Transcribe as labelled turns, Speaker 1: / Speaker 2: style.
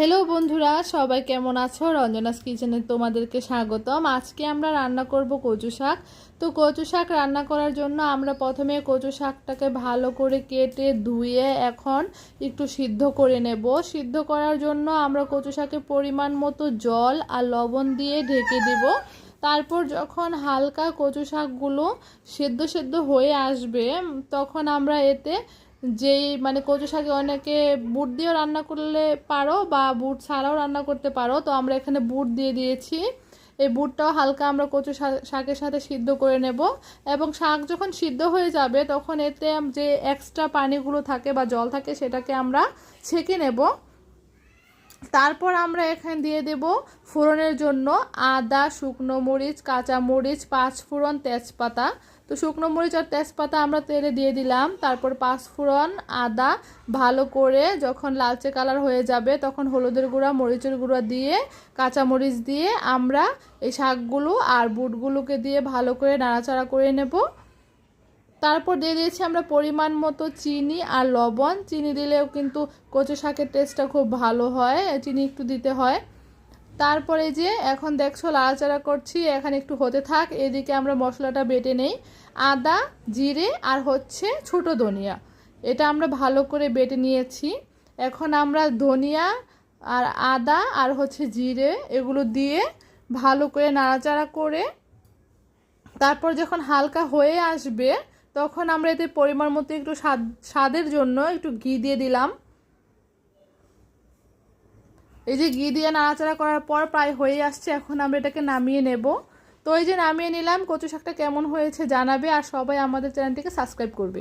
Speaker 1: Hello বন্ধুরা, সবাই কেমন আছো? রঞ্জনাস কিচেনে তোমাদেরকে স্বাগতম। আজকে আমরা রান্না করব কচু শাক। তো কচু শাক রান্না করার জন্য আমরা প্রথমে কচু শাকটাকে ভালো করে কেটে ধুয়ে এখন একটু সিদ্ধ করে নেব। সিদ্ধ করার জন্য আমরা কচু শাকে পরিমাণ মতো জল আর লবণ দিয়ে ঢেকে দেব। তারপর যখন হালকা কচু শাকগুলো সেদ্ধ সেদ্ধ হয়ে আসবে, তখন আমরা এতে যেই মানে কচু শাকে অনেকে বুট দিয়েও রান্না করলে পারো বা বুট ছাড়াও রান্না করতে পারো। তো আমরা এখানে বুট দিয়ে দিয়েছি। এই বুটটাও হালকা আমরা কচু শাকের সাথে সিদ্ধ করে নেব এবং শাক যখন সিদ্ধ হয়ে যাবে তখন এতে যে এক্সট্রা পানিগুলো থাকে বা জল থাকে সেটাকে আমরা ছেঁকে নেব। তারপর আমরা এখানে দিয়ে দেব ফোড়নের জন্য আদা, শুকনো মরিচ, কাঁচা মরিচ, পাঁচ ফোড়ন, তেজপাতা। তো শুকনো মরিচ আর তেজপাতা আমরা তেলে দিয়ে দিলাম। তারপর পাঁচ ফোড়ন, আদা ভালো করে যখন লালচে কালার হয়ে যাবে তখন হলুদের গুঁড়া, মরিচের গুঁড়া দিয়ে, কাঁচা মরিচ দিয়ে আমরা এই শাকগুলো আর বুটগুলোকে দিয়ে ভালো করে নাড়াচাড়া করে নেব। তারপর দিয়ে দিয়েছি আমরা পরিমাণ মতো চিনি আর লবণ। চিনি দিলেও কিন্তু কচু শাকের টেস্টটা খুব ভালো হয়, চিনি একটু দিতে হয়। তারপরে যে এখন দেখছ লাড়াচাড়া করছি, এখন একটু হতে থাক। এদিকে আমরা মশলাটা বেটে নেই। আদা, জিরে আর হচ্ছে ছোট ধনিয়া। এটা আমরা ভালো করে বেটে নিয়েছি। এখন আমরা ধনিয়া আর আদা আর হচ্ছে জিরে এগুলো দিয়ে ভালো করে নাড়াচাড়া করে তারপর যখন হালকা হয়ে আসবে তখন আমরা এতে পরিমাণ মতো একটু স্বাদ, স্বাদের জন্য একটু ঘি দিয়ে দিলাম। এই যে ঘি দিয়ে নাড়াচাড়া করার পর প্রায় হয়ে আসছে, এখন আমরা এটাকে নামিয়ে নেব। তো এই যে নামিয়ে নিলাম, কচু শাকটা কেমন হয়েছে জানাবে আর সবাই আমাদের চ্যানেলটিকে সাবস্ক্রাইব করবে।